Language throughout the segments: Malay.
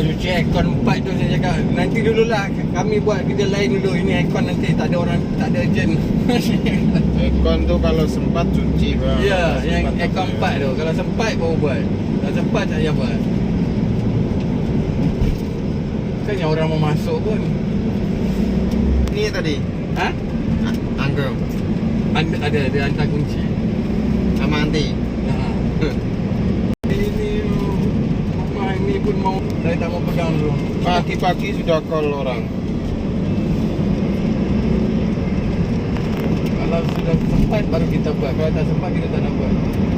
cuci aircon empat tu saya cakap nanti dululah kami buat kerja lain dulu ini aircon nanti tak ada orang tak ada urgent Aircon tu kalau sempat cuci bang. ya Kalau yang aircon boleh. empat tu kalau sempat baru buat kalau sempat tak payah buat kan yang orang mau masuk pun Ni tadi. ha A- Uncle ada ada dia hantar kunci sama anti. ha. pun mau saya tak mau pegang dulu Pagi-pagi sudah call orang. Kalau sudah sempat baru kita buat Kalau tak sempat kita tak nak buat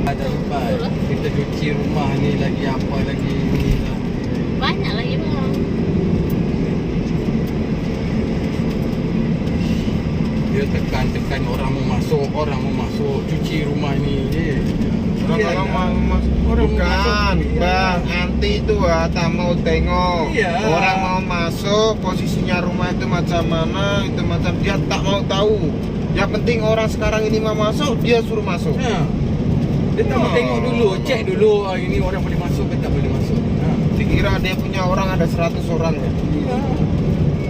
Ada sempat Kita cuci rumah ni lagi apa lagi ni lah. Banyak lagi bang. Dia tekan-tekan orang mau masuk Orang mau masuk Cuci rumah ni Dia kalau ada. mau mas Orang mau bukan masuk, iya. bang anti itu ah tak mau tengok Iya. orang mau masuk posisinya rumah itu macam mana itu macam dia tak mau tahu yang penting orang sekarang ini mau masuk dia suruh masuk ha. Dia tak mau Oh. tengok dulu Check dulu ah, Ini orang boleh masuk ke tak boleh masuk ha. dikira dia punya orang ada 100 orang ya Ya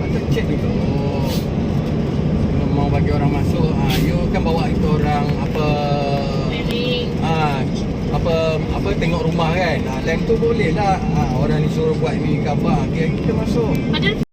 Atau check dulu Kalau mau bagi orang masuk ha, You kan bawa itu orang Apa. Ah, apa tengok rumah kan. Ah, time tu boleh lah. Ah, orang ni suruh buat ni ke apa. Kita, masuk.